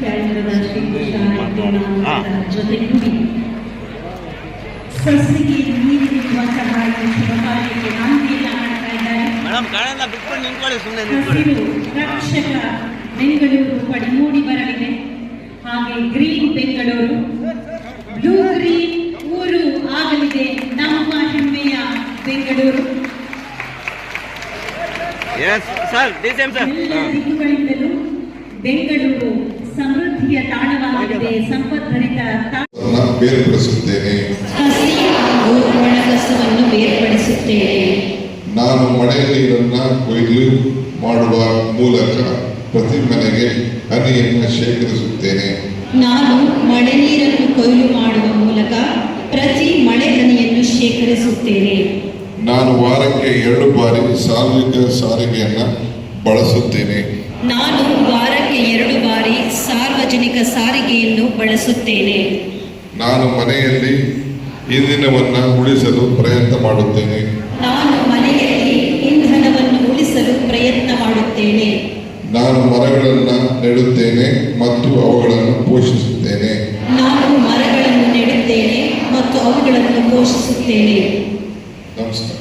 ಶ್ರೀಕೃಷ್ಣ ನಾರಾಯಣರ ಜೊತೆಗೂಡಿ ಸಸಿಗೆ ನೀಡಿರುವಂತಹ ಈ ಶುಭ ಕಾರ್ಯಕ್ಕೆ ನಾಂದಿಯನ್ನ ಮಾಡ್ತಾ ಇದ್ದಾರೆ ಮೇಡಮ್ ಕಾಣಲ್ಲ ಬಿಟ್ಕೊಂಡು ನಿಂತ್ಕೊಳ್ಳಿ ಸುಮ್ಮನೆ ನಿಂತ್ಕೊಳ್ಳಿ. ಹಸಿರು ರಕ್ಷಕ ಬೆಂಗಳೂರು ಪಡಿಮೂಡಿ ಬರಲಿದೆ. ಹಾಗೆ ಗ್ರೀನ್ ಬೆಂಗಳೂರು. ಬ್ಲೂ ಗ್ರೀನ್ ಊರು ಆಗಲಿದೆ ನಮ್ಮ ಹೆಮ್ಮೆಯ ಬೆಂಗಳೂರು. ಎಸ್ ಸರ್ ಬೆಂಗಳೂರು ಸಮೃದ್ಧಿಯ ತಾಣವಾಗಿದೆ. ಸಂಪದ್ಭರಿತ ಬೇರ್ಪಡಿಸುತ್ತೇನೆ. ಹಸಿ ಹಾಗೂ ಒಣಗಸವನ್ನು ಬೇರ್ಪಡಿಸುತ್ತೇನೆ. ನಾನು ಮಳೆ ನೀರನ್ನ ಕೊಯ್ಲು ಮಾಡುವ ಮೂಲಕ ಪ್ರತಿ ಮನೆಗೆ ಹನಿಯನ್ನು ಶೇಖರಿಸುತ್ತೇನೆ. ನಾನು ಮಳೆ ನೀರನ್ನು ಕೊಯ್ಲು ಮಾಡುವ ಮೂಲಕ ಪ್ರತಿ ಮಳೆ ಹನಿಯನ್ನು ಶೇಖರಿಸುತ್ತೇನೆ. ನಾನು ವಾರಕ್ಕೆ ಎರಡು ಬಾರಿ ಸಾರ್ವಜನಿಕ ಸಾರಿಗೆಯನ್ನ ಬಳಸುತ್ತೇನೆ. ನಾನು ವಾರಕ್ಕೆ ಎರಡು ಬಾರಿ ಸಾರ್ವಜನಿಕ ಸಾರಿಗೆಯನ್ನು ಬಳಸುತ್ತೇನೆ. ನಾನು ಮನೆಯಲ್ಲಿ ಇಂಧನವನ್ನು ಉಳಿಸಲು ಪ್ರಯತ್ನ ಮಾಡುತ್ತೇನೆ. ನಾನು ಮನೆಯಲ್ಲಿ ಇಂಧನವನ್ನು ಉಳಿಸಲು ಪ್ರಯತ್ನ ಮಾಡುತ್ತೇನೆ. ನಾನು ಮರಗಳನ್ನು ನೆಡುತ್ತೇನೆ ಮತ್ತು ಅವುಗಳನ್ನು ಪೋಷಿಸುತ್ತೇನೆ. ನಾನು ಮರಗಳನ್ನು ನೆಡುತ್ತೇನೆ ಮತ್ತು ಅವುಗಳನ್ನು ಪೋಷಿಸುತ್ತೇನೆ. ನಮಸ್ಕಾರ.